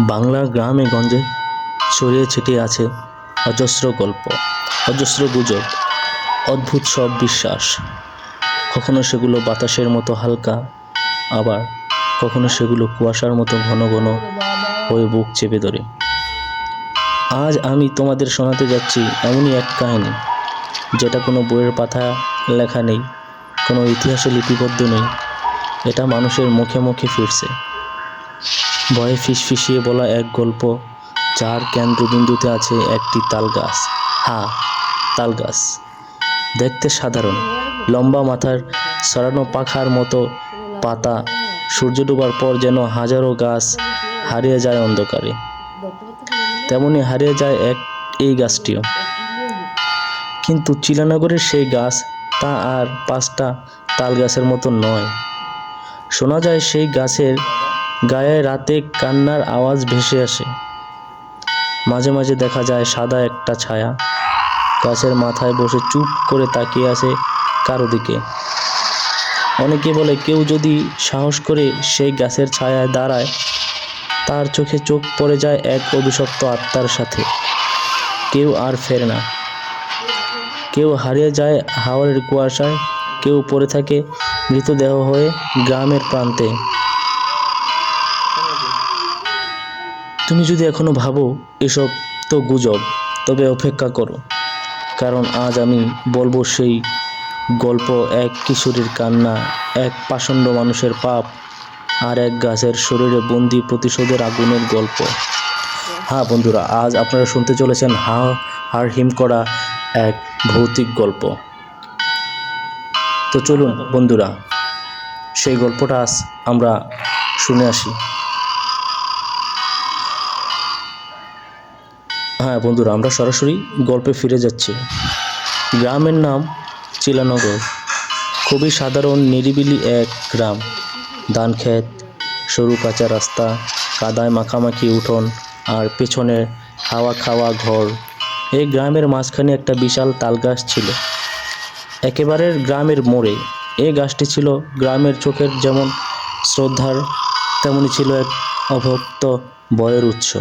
বাংলার গ্রামে গঞ্জে ছড়িয়ে ছিটিয়ে আছে অজস্র গল্প, অজস্র গুজব, অদ্ভুত সব বিশ্বাস। কখনো সেগুলো বাতাসের মতো হালকা, আবার কখনো সেগুলো কুয়াশার মতো ঘন ঘন হয়ে বুক চেপে ধরে। আজ আমি তোমাদের শোনাতে যাচ্ছি এমনই এক কাহিনী, যেটা কোনো বইয়ের পাতা লেখা নেই, কোনো ইতিহাসে লিপিবদ্ধ নেই। এটা মানুষের মুখে মুখে ফিরছে। ভয়ে ফিসফিসিয়ে বলা এক গল্প, যার কেন্দ্রবিন্দুতে আছে একটি তাল গাছ হ্যাঁ তাল গাছ দেখতে সাধারণ। লম্বা মাথার সরানো পাখার মতো পাতা, সূর্য ডোবার পর যেন হাজারো গাছ হারিয়ে যায় অন্ধকারে। তেমনি হারিয়ে যায় এক, এই গাছটিও। কিন্তু চিলানগরের সেই গাছ তা আর পাঁচটা তাল গাছের মতো নয়। শোনা যায় সেই গাছের গায়ে রাতে কান্নার আওয়াজ ভেসে আসে। মাঝে মাঝে দেখা যায় সাদা একটা ছায়া। গাছের মাথায় বসে চুপ করে তাকিয়ে আছে কারও দিকে। অনেকে বলে, কেউ যদি সাহস করে সেই গাছের ছায়ায় দাঁড়ায়, তার চোখে চোখ পড়ে যায় এক অভিশপ্ত আত্মার সাথে। কেউ আর ফেরে না। কেউ হারিয়ে যায় হাওয়ারের কুয়াশায়, কেউ পড়ে থাকে মৃতদেহ হয়ে গ্রামের প্রান্তে। তুমি যদি এখনও ভাবো এসব তো গুজব, তবে অপেক্ষা করো। কারণ আজ আমি বলব সেই গল্প এক কিশোরীর কান্না, এক পাষণ্ড মানুষের পাপ, আর এক গাছের শরীরে বন্দি প্রতিশোধের আগুনের গল্প। হ্যাঁ বন্ধুরা, আজ আপনারা শুনতে চলেছেন হা হার হিম করা এক ভৌতিক গল্প। তো চলুন বন্ধুরা, সেই গল্পটা আজ আমরা শুনে আসি। হ্যাঁ বন্ধুরা, আমরা সরাসরি গল্পে ফিরে যাচ্ছি। গ্রামের নাম চিলানগর। খুবই সাধারণ, নিরিবিলি এক গ্রাম। ধান ক্ষেত, সরু কাঁচা রাস্তা, কাদায় মাখামাখি উঠোন আর পেছনে হাওয়া খাওয়া ঘর। এই গ্রামের মাঝখানে একটা বিশাল তাল গাছ ছিল। একেবারে গ্রামের মোড়ে। এই গাছটি ছিল গ্রামের চোখের যেমন শ্রদ্ধার তেমনই ছিল এক অভক্ত বয়ের উৎস।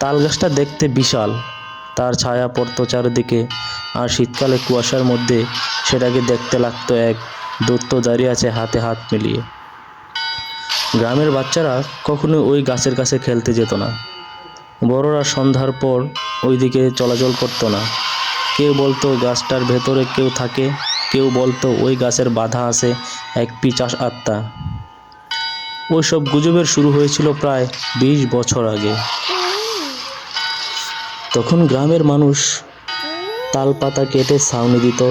তাল গাছটা দেখতে বিশাল। তার ছায়া পড়তো চারিদিকে, আর শীতকালে কুয়াশার মধ্যে সেটাকে দেখতে লাগতো এক দত্ত দাঁড়িয়ে আছে হাতে হাত মিলিয়ে। গ্রামের বাচ্চারা কখনো ওই গাছের কাছে খেলতে যেত না। বড়রা সন্ধ্যার পর ওইদিকে চলাচল করতো না। কেউ বলতো গাছটার ভেতরে কেউ থাকে, কেউ বলতো ওই গাছের বাধা আছে এক পিচাস আত্মা। ওইসব গুজবের শুরু হয়েছিল প্রায় বিশ বছর আগে। তখন গ্রামের মানুষ তাল পাতা কেটে ছাউনি দিত,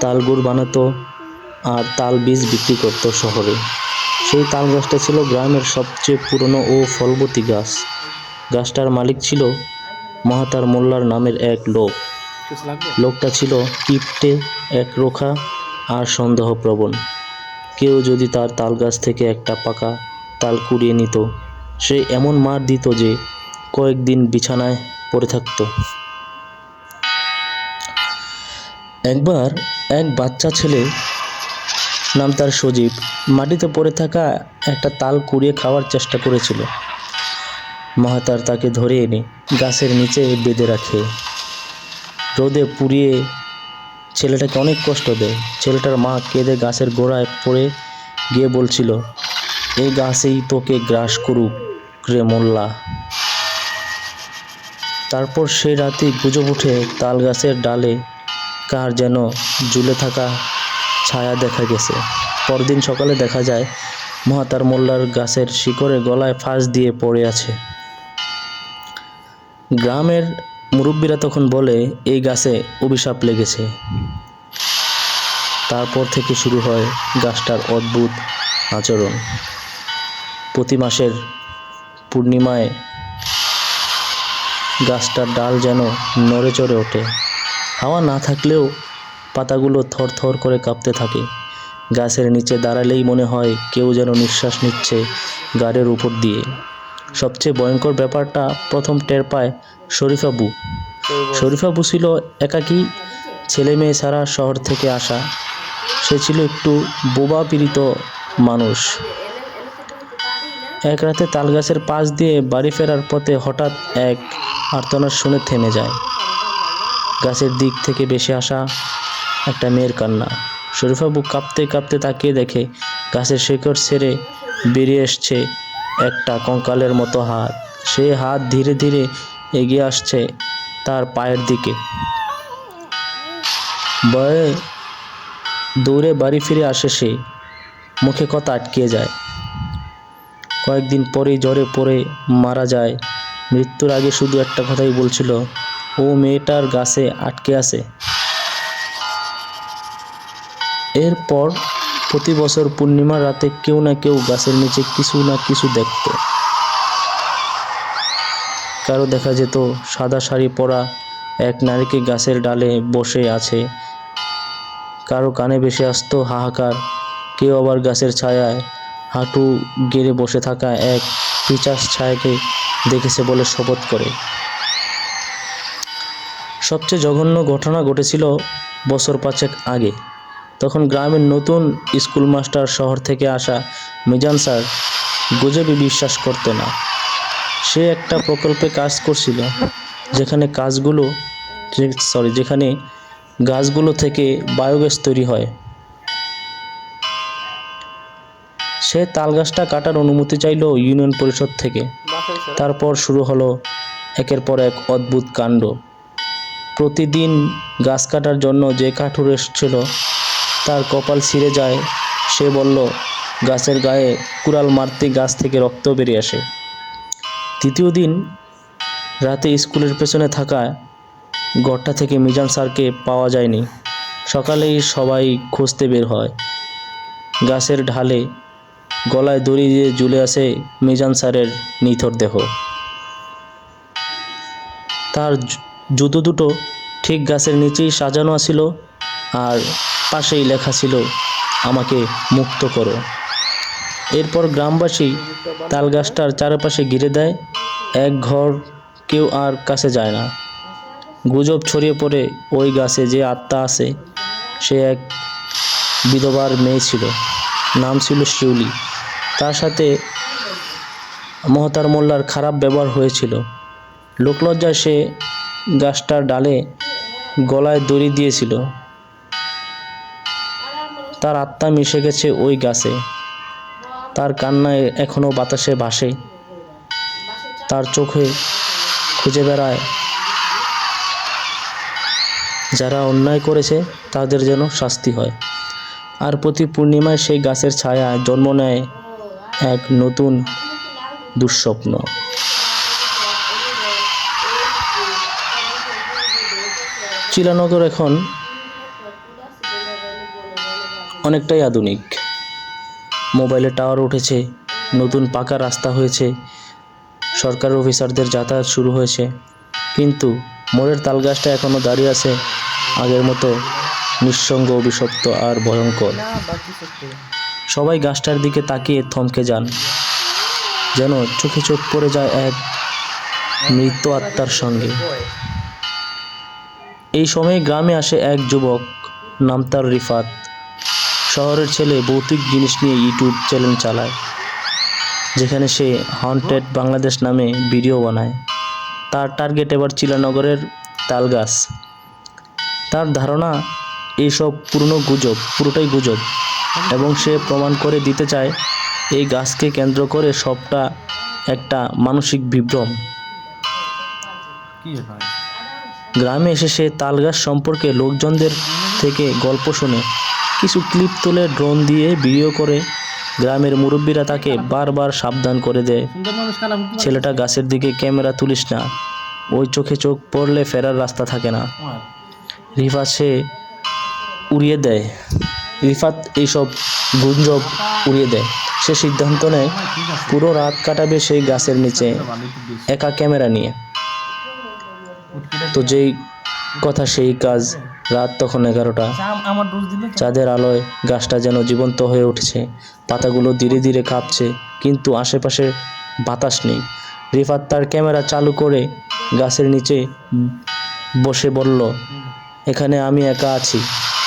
তাল গুড় বানাতো আর তাল বীজ বিক্রি করতো শহরে। সেই তাল গাছটা ছিল গ্রামের সবচেয়ে পুরনো ও ফলবতী গাছ। গাছটার মালিক ছিল মহাতার মোল্লার নামের এক লোক। লোকটা ছিল কিপটে এক রোখা আর সন্দেহপ্রবণ। কেউ যদি তার তাল গাছ থেকে একটা পাকা তাল কুড়িয়ে নিত, সে এমন মার দিত যে কয়েকদিন বিছানায় পড়ে থাকতো। একবার এক বাচ্চা ছেলে নাম তার সজীব মাটিতে পড়ে থাকা একটা তাল কুড়িয়ে খাওয়ার চেষ্টা করেছিল। মহাতার তাকে ধরে এনে গাছের নিচে বেঁধে রাখে। রোদে পুড়িয়ে ছেলেটাকে অনেক কষ্ট দেয়। ছেলেটার মা কেঁদে গাছের গোড়ায় পড়ে গিয়ে বলছিল, এই গাছেই তোকে গ্রাস করুক রে মোল্লা। তারপর সেই রাতে গুজব উঠে তাল গাছের ডালে কার যেন ঝুলে থাকা ছায়া দেখা গেছে। পরদিন সকালে দেখা যায়, মহাতার মোল্লার গাছের শিকড়ে গলায় ফাঁস দিয়ে পড়ে আছে। গ্রামের মুরব্বীরা তখন বলে, এই গাছে অভিশাপ লেগেছে। তারপর থেকে শুরু হয় গাছটার অদ্ভুত আচরণ। প্রতি মাসের পূর্ণিমায় গাছটার ডাল যেন নড়ে চড়ে ওঠে। হাওয়া না থাকলেও পাতাগুলো থরথর করে কাঁপতে থাকে। গাছের নিচে দাঁড়ালেই মনে হয় কেউ যেন নিঃশ্বাস নিচ্ছে গাড়ের উপর দিয়ে। সবচেয়ে ভয়ঙ্কর ব্যাপারটা প্রথম টের পায় শরীফাবু শরীফাবু ছিল একাকী ছেলে মেয়ে ছাড়া শহর থেকে আসা। সে ছিল একটু বোবা পীড়িত মানুষ। এক রাতে তালগাছের পাশ দিয়ে বাড়ি ফেরার পথে হঠাৎ এক আর্তনাদ শুনে থেমে যায়। গাছের দিক থেকে বেশি আসা একটা মেয়ের কান্না। শরীফা বুক কাঁপতে কাঁপতে তাকিয়ে দেখে গাছের শিকড় ছেড়ে বেরিয়ে এসছে একটা কঙ্কালের মতো হাত। সেই হাত ধীরে ধীরে এগিয়ে আসছে তার পায়ের দিকে। বয়ে দৌড়ে বাড়ি ফিরে আসে সে। মুখে কথা আটকে যায়। কয়েকদিন পরেই জ্বরে পড়ে মারা যায় মৃত্যুর আগে শুধু একটা কথাই বলছিল, ও মেয়েটার গাছে আটকে আছে। এরপর প্রতি বছর পূর্ণিমার রাতে কেউ না কেউ গাছের নিচে কিছু না কিছু দেখত। কারও দেখা যেত সাদা শাড়ি পরা এক নারীকে গাছের ডালে বসে আছে। কারও কানে ভেসে আসতো হাহাকার। কেউ আবার গাছের ছায়ায় হাঁটু গেড়ে বসে থাকা এক পিচাস ছায়াকে দেখেছে বলে শপথ করে। সবচেয়ে জঘন্য ঘটনা ঘটেছিল বছর পাঁচেক আগে। তখন গ্রামের নতুন স্কুল মাস্টার শহর থেকে আসা মিজান স্যার গুজবে বিশ্বাস করতো না। সে একটা প্রকল্পে কাজ করছিল, যেখানে কাজগুলো সরি যেখানে গাছগুলো থেকে বায়োগ্যাস তৈরি হয়। সে তাল গাছটা কাটার অনুমতি চাইল ইউনিয়ন পরিষদ থেকে। তারপর শুরু হলো একের পর এক অদ্ভুত কাণ্ড। প্রতিদিন গাছ কাটার জন্য যে কাঠুর এসেছিল, তার কপাল ছিঁড়ে যায়। সে বলল, গাছের গায়ে কুড়াল মারতে গাছ থেকে রক্ত বেরিয়ে আসে। তৃতীয় দিন রাতে স্কুলের পেছনে থাকা গড়টা থেকে মিজান স্যারকে পাওয়া যায়নি। সকালেই সবাই খুঁজতে বের হয়। গাছের ঢালে গলায় দড়ি দিয়ে ঝুলে আছে মিজান স্যারের নিথর দেহ। তার জুতো দুটো ঠিক গাছের নিচেই সাজানো ছিল আর পাশেই লেখা ছিল, আমাকে মুক্ত করো। এরপর গ্রামবাসী তাল গাছটার চারপাশে ঘিরে দেয়, এক ঘর কেউ আর কাছে যায় না। গুজব ছড়িয়ে পড়ে ওই গাছে যে আত্মা আছে, সে এক বিধবার মেয়ে ছিল, নাম ছিল শিউলি। তার সাথে মহতার মোল্লার খারাপ ব্যবহার হয়েছিল। লোকলজ্জায় সে গাছটার ডালে গলায় দড়ি দিয়েছিল। তার আত্মা মিশে গেছে ওই গাছে। তার কান্নায় এখনও বাতাসে ভাসে। তার চোখে খুঁজে বেড়ায়। যারা অন্যায় করেছে, তাদের যেন শাস্তি হয়। আর প্রতি পূর্ণিমায় সেই গাছের ছায়া জন্ম নেয় এক নতুন দুঃস্বপ্ন। চিলানগর এখন অনেকটাই আধুনিক। মোবাইলে টাওয়ার উঠেছে, নতুন পাকা রাস্তা হয়েছে, সরকারি অফিসারদের যাতায়াত শুরু হয়েছে, কিন্তু মোড়ের তালগাছটা এখনও দাঁড়িয়ে আছে, আগের মতো নিঃসঙ্গ, অভিশপ্ত আর ভয়ঙ্কর। সবাই গাছটার দিকে তাকিয়ে থমকে যান। যেন চোখে চোখ পড়ে যায় এক মৃত আত্মার সঙ্গে। এই সময় গ্রামে আসে এক যুবক, নাম তার রিফাত। শহরের ছেলে ভৌতিক জিনিস নিয়ে ইউটিউব চ্যানেল চালায়, যেখানে সে হন্টেড বাংলাদেশ নামে ভিডিও বানায়। তার টার্গেট এবার চিলানগরের তালগাছ। তার ধারণা এইসব পুরনো গুজব, পুরোটাই গুজব। এবং সে প্রমাণ করে দিতে চায় এই গাছকে কেন্দ্র করে সবটা একটা মানসিক বিভ্রম। গ্রামে এসে সে তাল গাছ সম্পর্কে লোকজনদের থেকে গল্প শুনে। কিছু ক্লিপ তুলে ড্রোন দিয়ে ভিডিও করে। গ্রামের মুরব্বীরা তাকে বারবার সাবধান করে দেয়? ছেলেটা গাছের দিকে ক্যামেরা তুলিস না। ওই চোখে চোখ পড়লে ফেরার রাস্তা থাকে না। রিফাত সে উড়িয়ে দেয়। রিফাত এইসব গুঞ্জব উড়িয়ে দেয় সে সিদ্ধান্ত নেয়, পুরো রাত কাটাবে সেই গাছের নিচে। একা ক্যামেরা নিয়ে তো যেই কথা, সেই কাজ রাত তখন এগারোটা? চাঁদের আলোয় গাছটা যেন জীবন্ত হয়ে উঠেছে, পাতাগুলো ধীরে ধীরে কাঁপছে, কিন্তু আশেপাশে বাতাস নেই রিফাত তার ক্যামেরা চালু করে গাছের নিচে বসে বলল, এখানে আমি একা আছি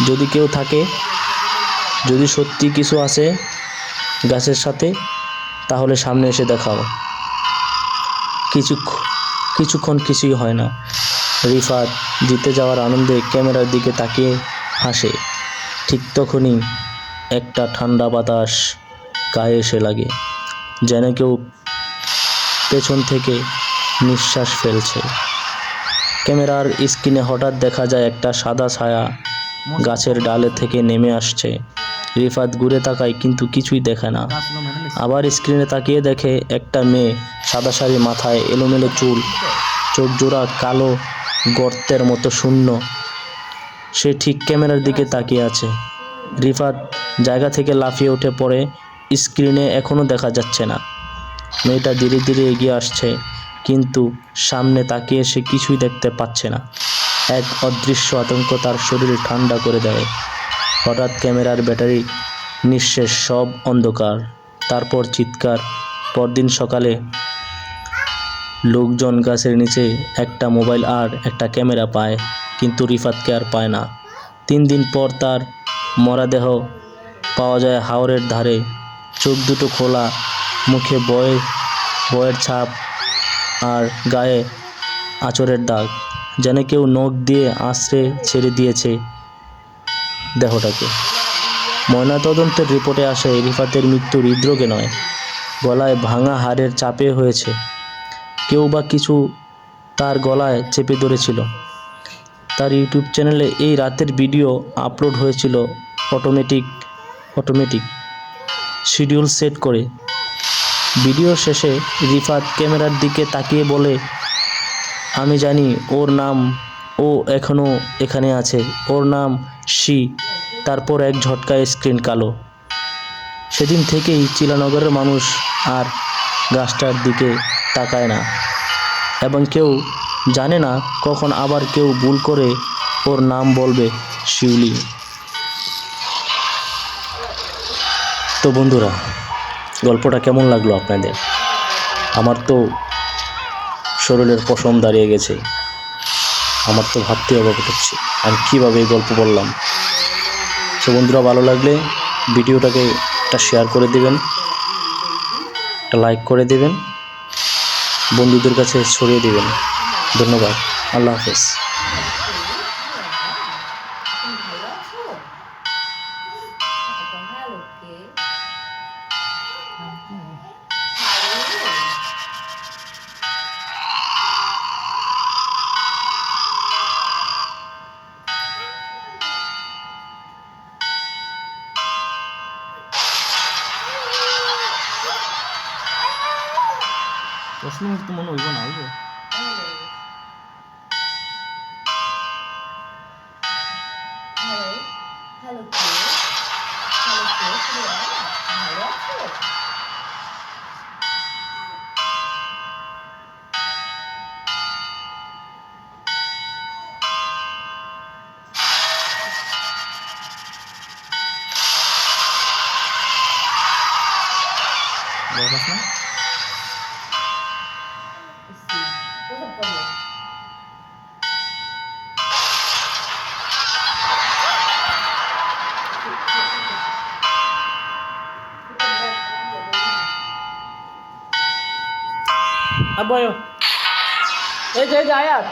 যদি কেউ থাকে যদি সত্যি কিছু আছে গাছের সাথে, তাহলে সামনে এসে দেখাও। কিছু কিছুক্ষণ কিছুই হয় না। রিফাত জিতে যাওয়ার আনন্দে ক্যামেরার দিকে তাকিয়ে হাসে। ঠিক তখনই একটা ঠান্ডা বাতাস গায়ে এসে লাগে, যেন কেউ পেছন থেকে নিঃশ্বাস ফেলছে। ক্যামেরার স্ক্রিনে হঠাৎ দেখা যায় একটা সাদা ছায়া গাছের ডালে থেকে নেমে আসছে। রিফাত ঘুরে তাকায়, কিন্তু কিছুই দেখে না। আবার স্ক্রিনে তাকিয়ে দেখে একটা মেয়ে সাদা শাড়ি, মাথায় এলোমেলো চুল, চোখ জোড়া কালো গর্তের মতো শূন্য। সে ঠিক ক্যামেরার দিকে তাকিয়ে আছে। রিফাত জায়গা থেকে লাফিয়ে উঠে পড়ে, স্ক্রিনে এখনও দেখা যাচ্ছে না। মেয়েটা ধীরে ধীরে এগিয়ে আসছে, কিন্তু সামনে তাকিয়ে সে কিছুই দেখতে পাচ্ছে না। এক অদৃশ্য আতঙ্ক তার শরীর ঠান্ডা করে দেয়। হঠাৎ ক্যামেরার ব্যাটারি নিঃশেষ, সব অন্ধকার। তারপর চিৎকার। পরদিন সকালে লোকজন গাছের নিচে একটা মোবাইল আর একটা ক্যামেরা পায়, কিন্তু রিফাতকে আর পায় না। তিন দিন পর তার মরাদেহ পাওয়া যায় হাওরের ধারে। চোখ দুটো খোলা, মুখে বয়ের বয়ের ছাপ আর গায়ে আঁচড়ের দাগ। যেন কেউ নখ দিয়ে আশ্রে ছেড়ে দিয়েছে। দেহটাকে। ময়নাতদন্তের রিপোর্টে আসে রিফাতের মৃত্যু হৃদরোগে নয়, গলায় ভাঙা হাড়ের চাপে হয়েছে। কেউ বা কিছু তার গলায় চেপে ধরেছিল। তার ইউটিউব চ্যানেলে এই রাতের ভিডিও আপলোড হয়েছিল অটোমেটিক অটোমেটিক শিডিউল সেট করে। ভিডিও শেষে রিফাত ক্যামেরার দিকে তাকিয়ে বলে, আমি জানি ওর নাম ও এখনও এখানে আছে। ওর নাম শি, তারপর এক ঝটকায় স্ক্রিন কালো। সেদিন থেকেই চিলানগরের মানুষ আর গাছটার দিকে তাকায় না। এবং কেউ জানে না কখন আবার কেউ ভুল করে ওর নাম বলবে শিউলি। তো বন্ধুরা, গল্পটা কেমন লাগল আপনাদের? আমার তো শরীরের পশম দাঁড়িয়ে গেছে। আমার তো ভাবতে অবাক হচ্ছে। আমি কীভাবে এই গল্প বললাম? সে বন্ধুরা, ভালো লাগলে ভিডিওটাকে একটা শেয়ার করে দেবেন, একটা লাইক করে দেবেন, বন্ধুদের কাছে ছড়িয়ে দেবেন। ধন্যবাদ। আল্লাহ হাফেজ। ওসব করো আব্বু আয়ো এই যে এই যে আয়াত